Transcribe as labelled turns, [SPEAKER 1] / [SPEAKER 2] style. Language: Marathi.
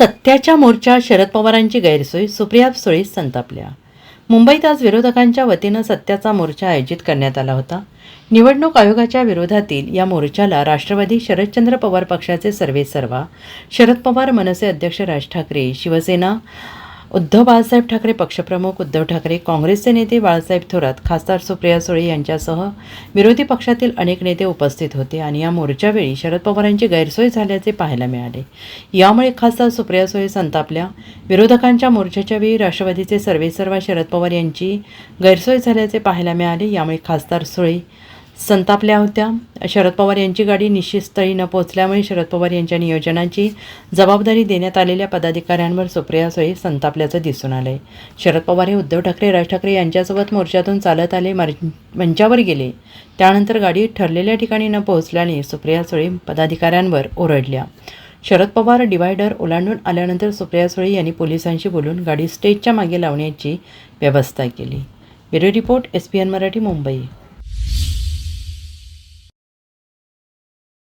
[SPEAKER 1] सत्याच्या मोर्चा शरद पवारांची गैरसोय सुप्रिया सुळे संतापल्या. मुंबईत आज विरोधकांच्या वतीनं सत्याचा मोर्चा आयोजित करण्यात आला होता. निवडणूक आयोगाच्या विरोधातील या मोर्चाला राष्ट्रवादी शरदचंद्र पवार पक्षाचे सर्वेसर्वा शरद पवार मनसे अध्यक्ष राज ठाकरे शिवसेना उद्धव बाळासाहेब ठाकरे पक्षप्रमुख उद्धव ठाकरे काँग्रेसचे नेते बाळासाहेब थोरात खासदार सुप्रिया सुळे यांच्यासह विरोधी पक्षातील अनेक नेते उपस्थित होते आणि या मोर्चावेळी शरद पवारांची गैरसोय झाल्याचे पाहायला मिळाले. यामुळे खासदार सुप्रिया सुळे संतापल्या. विरोधकांच्या मोर्चाच्या वेळी राष्ट्रवादीचे सर्वेसर्वा शरद पवार यांची गैरसोय झाल्याचे पाहायला मिळाले. यामुळे खासदार सुळे संतापल्या होत्या. शरद पवार यांची गाडी निश्चितस्थळी न पोहोचल्यामुळे शरद पवार यांच्या नियोजनाची जबाबदारी देण्यात आलेल्या पदाधिकाऱ्यांवर सुप्रिया सुळे संतापल्याचं दिसून आलंय. शरद पवार हे उद्धव ठाकरे राज ठाकरे यांच्यासोबत मोर्चातून चालत आले मर मंचावर गेले. त्यानंतर गाडी ठरलेल्या ठिकाणी न पोहोचल्याने सुप्रिया सुळे पदाधिकाऱ्यांवर ओरडल्या. शरद पवार डिवायडर ओलांडून आल्यानंतर सुप्रिया सुळे यांनी पोलिसांशी बोलून गाडी स्टेजच्या मागे लावण्याची व्यवस्था केली. Bureau report S P N Marathi Mumbai.